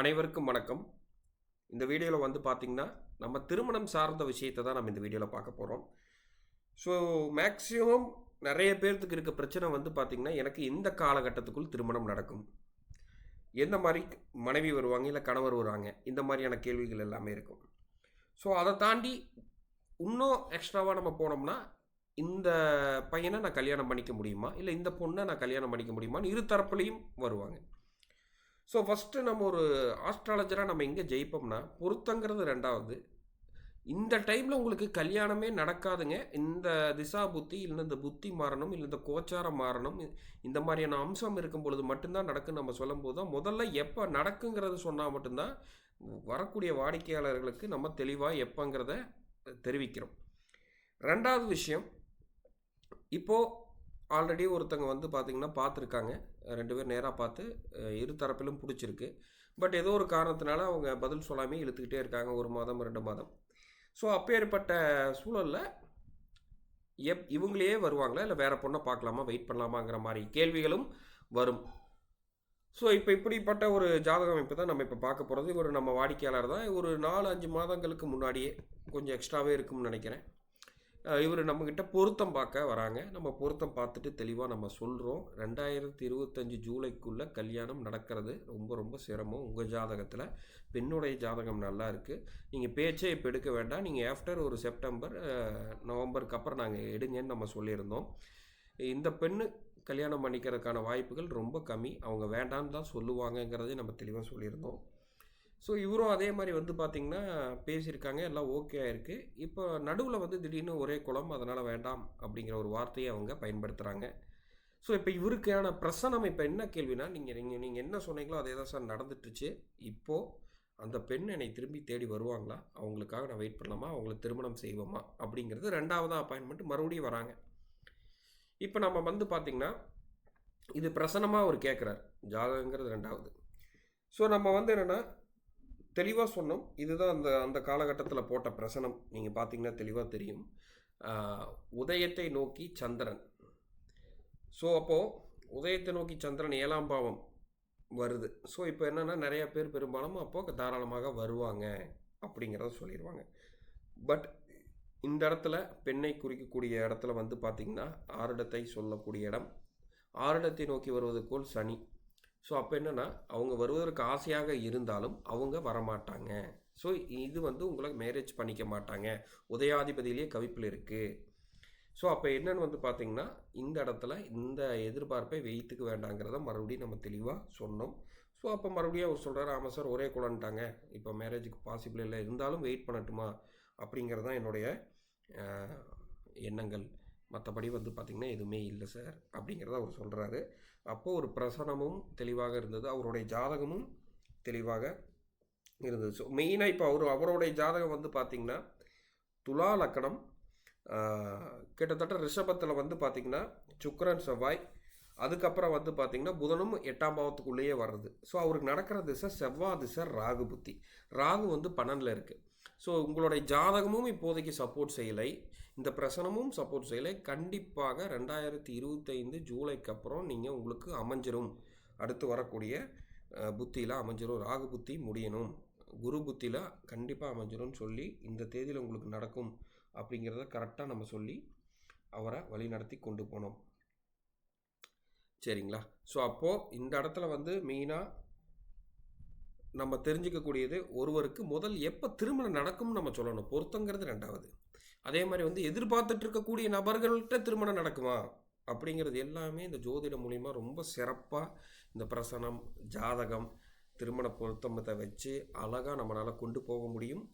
அனைவருக்கும் வணக்கம். இந்த வீடியோவில் வந்து பார்த்திங்கன்னா நம்ம திருமணம் சார்ந்த விஷயத்தை தான் நம்ம இந்த வீடியோவில் பார்க்க போகிறோம் ஸோ மேக்ஸிமம் நிறைய பேர்த்துக்கு இருக்க பிரச்சனை வந்து பார்த்திங்கன்னா எனக்கு இந்த காலகட்டத்துக்குள் திருமணம் நடக்கும். எந்த மாதிரி மனைவி வருவாங்க இல்லை கணவர் வருவாங்க இந்த மாதிரியான கேள்விகள் எல்லாமே இருக்கும். ஸோ அதை தாண்டி இன்னும் எக்ஸ்ட்ராவாக நம்ம போனோம்னா இந்த பையனை நான் கல்யாணம் பண்ணிக்க முடியுமா? இல்லை இந்த பொண்ணை நான் கல்யாணம் பண்ணிக்க முடியுமான்னு இரு தரப்புலையும் வருவாங்க. ஸோ ஃபஸ்ட்டு நம்ம ஒரு ஆஸ்ட்ராலஜராக நம்ம எங்கே ஜெயிப்போம்னா பொருத்தங்கிறது ரெண்டாவது. இந்த டைமில் உங்களுக்கு கல்யாணமே நடக்காதுங்க. இந்த திசா புத்தி இல்லை இந்த புத்தி மாறணும் இல்லை இந்த கோச்சாரம் மாறணும் இந்த மாதிரியான அம்சம் இருக்கும் பொழுது மட்டும்தான் நடக்குன்னு நம்ம சொல்லும்போது தான் முதல்ல எப்போ நடக்குங்கிறது சொன்னால் மட்டும்தான் வரக்கூடிய வாடிக்கையாளர்களுக்கு நம்ம தெளிவாக எப்போங்கிறத தெரிவிக்கிறோம். ரெண்டாவது விஷயம் இப்போது ஆல்ரெடி ஒருத்தங்க வந்து பார்த்திங்கன்னா பார்த்துருக்காங்க ரெண்டு பேர் நேராக பார்த்து இரு தரப்பிலும் பிடிச்சிருக்கு. பட் ஏதோ ஒரு காரணத்தினால அவங்க பதில் சொல்லாமே இழுத்துக்கிட்டே இருக்காங்க. ஒரு மாதம் ரெண்டு மாதம். ஸோ அப்பேற்பட்ட சூழலில் எப் இவங்களே வருவாங்களா? இல்லை வேறு பொண்ணை பார்க்கலாமா வெயிட் பண்ணலாமாங்கிற மாதிரி கேள்விகளும் வரும். ஸோ இப்போ இப்படிப்பட்ட ஒரு ஜாதக அமைப்பு தான் நம்ம இப்போ பார்க்க போகிறது ஒரு நம்ம வாடிக்கையாளர் தான். ஒரு நாலு அஞ்சு மாதங்களுக்கு முன்னாடியே கொஞ்சம் எக்ஸ்ட்ராவே இருக்கும்னு நினைக்கிறேன். இவர் நம்மக்கிட்ட பொருத்தம் பார்க்க வராங்க. நம்ம பொருத்தம் பார்த்துட்டு தெளிவாக நம்ம சொல்கிறோம் ரெண்டாயிரத்தி இருபத்தஞ்சி ஜூலைக்குள்ளே கல்யாணம் நடக்கிறது. ரொம்ப ரொம்ப சிரமம் உங்கள் ஜாதகத்தில். பெண்ணுடைய ஜாதகம் நல்லா இருக்குது நீங்கள் பேச்சே இப்போ எடுக்க வேண்டாம். நீங்கள் ஆஃப்டர் ஒரு செப்டம்பர் நவம்பருக்கு அப்புறம் நாங்கள் எடுங்கன்னு நம்ம சொல்லியிருந்தோம். இந்த பெண்ணு கல்யாணம் பண்ணிக்கிறதுக்கான வாய்ப்புகள் ரொம்ப கம்மி. அவங்க வேண்டான்னு தான் சொல்லுவாங்கங்கிறதையும் நம்ம தெளிவாக சொல்லியிருந்தோம். ஸோ இவரும் அதே மாதிரி வந்து பார்த்திங்கன்னா பேசியிருக்காங்க. எல்லாம் ஓகே ஆயிருக்கு. இப்போ நடுவில் வந்து திடீர்னு ஒரே குளம் அதனால் வேண்டாம் அப்படிங்கிற ஒரு வார்த்தையை அவங்க பயன்படுத்துகிறாங்க ஸோ இப்போ இவருக்கான பிரசனம் இப்போ என்ன கேள்வினா நீங்கள் நீங்கள் நீங்கள் என்ன சொன்னீங்களோ அதே தான் சார் நடந்துட்டுருச்சு. இப்போது அந்த பெண் என்னை திரும்பி தேடி வருவாங்களா? அவங்களுக்காக நான் வெயிட் பண்ணலாமா? அவங்களுக்கு திருமணம் செய்வோமா? அப்படிங்கிறது ரெண்டாவதாக அப்பாயின்மெண்ட் மறுபடியும் வராங்க. இப்போ நம்ம வந்து பார்த்திங்கன்னா இது பிரசனமாக அவர் கேட்குறார் ஜாதகங்கிறது ரெண்டாவது. ஸோ நம்ம வந்து என்னென்னா தெளிவாக சொன்னோம். இதுதான் அந்த அந்த காலகட்டத்தில் போட்ட பிரசனம். நீங்கள் பார்த்தீங்கன்னா தெளிவாக தெரியும். உதயத்தை நோக்கி சந்திரன். ஸோ அப்போது உதயத்தை நோக்கி சந்திரன் ஏழாம் பாவம் வருது. ஸோ இப்போ என்னென்னா நிறையா பேர் பெரும்பாலும் அப்போது தாராளமாக வருவாங்க அப்படிங்கிறத சொல்லிடுவாங்க பட் இந்த இடத்துல பெண்ணை குறிக்கக்கூடிய இடத்துல வந்து பார்த்திங்கன்னா ஆரிடத்தை சொல்லக்கூடிய இடம். ஆரிடத்தை நோக்கி வருவதுபோல் சனி. ஸோ அப்போ என்னென்னா அவங்க வருவதற்கு ஆசையாக இருந்தாலும் அவங்க வரமாட்டாங்க. ஸோ இது வந்து உங்களை மேரேஜ் பண்ணிக்க மாட்டாங்க. உதயாதிபதியிலேயே கவிப்பில் இருக்குது ஸோ அப்போ என்னென்னு வந்து பார்த்திங்கன்னா இந்த இடத்துல இந்த எதிர்பார்ப்பை வெயித்துக்கு வேண்டாங்கிறத மறுபடியும் நம்ம தெளிவாக சொன்னோம். ஸோ அப்போ மறுபடியும் அவர் சொல்கிறார் ஆமாம் சார் ஒரே குழந்தைட்டாங்க இப்போ மேரேஜுக்கு பாசிபிள் இல்லை. இருந்தாலும் வெயிட் பண்ணட்டுமா? அப்படிங்கிறது தான் என்னுடைய எண்ணங்கள். மற்றபடி வந்து பார்த்திங்கன்னா எதுவுமே இல்லை சார் அப்படிங்கிறத அவர் சொல்கிறாரு அப்போது ஒரு பிரசனமும் தெளிவாக இருந்தது. அவருடைய ஜாதகமும் தெளிவாக இருந்தது. ஸோ மெயினாக இப்போ அவர் அவருடைய ஜாதகம் வந்து பார்த்திங்கன்னா துலா லக்கணம். கிட்டத்தட்ட ரிஷபத்தில் வந்து பார்த்திங்கன்னா சுக்ரன் செவ்வாய். அதுக்கப்புறம் வந்து பார்த்திங்கன்னா புதனும் எட்டாம் பாவத்துக்குள்ளேயே வர்றது. ஸோ அவருக்கு நடக்கிற திசை செவ்வாய் திசை ராகு புத்தி. ராகு வந்து பன்னெண்டில் இருக்குது ஸோ உங்களுடைய ஜாதகமும் இப்போதைக்கு சப்போர்ட் செய்யலை. இந்த பிரசனமும் சப்போர்ட் செய்யலை. கண்டிப்பாக ரெண்டாயிரத்தி இருபத்தைந்து ஜூலைக்கு அப்புறம் நீங்கள் உங்களுக்கு அமைஞ்சிரும். அடுத்து வரக்கூடிய புத்தியில் அமைஞ்சிரும். ராகு புத்தி முடியணும். குரு புத்தியில் கண்டிப்பாக அமைஞ்சிரும்னு சொல்லி இந்த தேதியில் உங்களுக்கு நடக்கும் அப்படிங்கிறத கரெக்டாக நம்ம சொல்லி அவரை வழி நடத்தி கொண்டு போனோம். சரிங்களா? ஸோ அப்போது இந்த இடத்துல வந்து மெயினாக நம்ம தெரிஞ்சுக்கக்கூடியது ஒருவருக்கு முதல் எப்போ திருமணம் நடக்கும்னு நம்ம சொல்லணும். பொருத்தங்கிறது ரெண்டாவது. அதே மாதிரி வந்து எதிர்பார்த்துட்டு இருக்கக்கூடிய நபர்கள்ட்ட திருமணம் நடக்குமா? அப்படிங்கிறது எல்லாமே இந்த ஜோதிடம் மூலிமா ரொம்ப சிறப்பாக இந்த பிரசனம் ஜாதகம் திருமண பொருத்தமத்தை வச்சு அழகாக நம்மளால் கொண்டு போக முடியும்.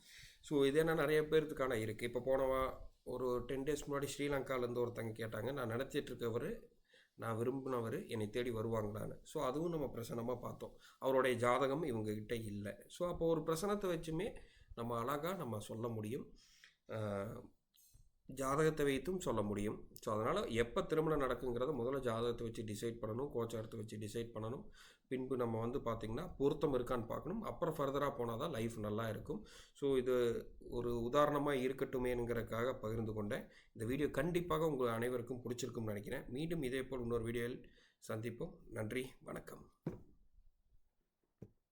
ஸோ இது என்ன நிறைய பேர்த்துக்கான இருக்குது இப்போ போனவா ஒரு டென் டேஸ் முன்னாடி ஸ்ரீலங்காவிலேருந்து ஒருத்தங்க கேட்டாங்க. நான் நினச்சிட்ருக்கவர் நான் விரும்பினவர் என்னை தேடி வருவாங்களான்னு. ஸோ அதுவும் நம்ம பிரசனமாக பார்த்தோம். அவருடைய ஜாதகம் இவங்ககிட்ட இல்லை. ஸோ அப்போ ஒரு பிரசனத்தை வச்சுமே நம்ம அழகாக நம்ம சொல்ல முடியும். ஜாதகத்தை வைத்தும் சொல்ல முடியும். ஸோ அதனால் எப்போ திருமணம் நடக்குங்கிறத முதல்ல ஜாதகத்தை வச்சு டிசைட் பண்ணணும் கோச்சாரத்தை வச்சு டிசைட் பண்ணணும். பின்பு நம்ம வந்து பார்த்திங்கன்னா பொருத்தம் இருக்கான்னு பார்க்கணும் அப்புறம் ஃபர்தராக போனால் தான் லைஃப் நல்லா இருக்கும். ஸோ இது ஒரு உதாரணமாக இருக்கட்டுமேங்கிறதுக்காக பகிர்ந்து கொண்டேன். இந்த வீடியோ கண்டிப்பாக உங்கள் அனைவருக்கும் பிடிச்சிருக்கும்னு நினைக்கிறேன். மீண்டும் இதே போல் இன்னொரு வீடியோவில் சந்திப்போம். நன்றி வணக்கம்.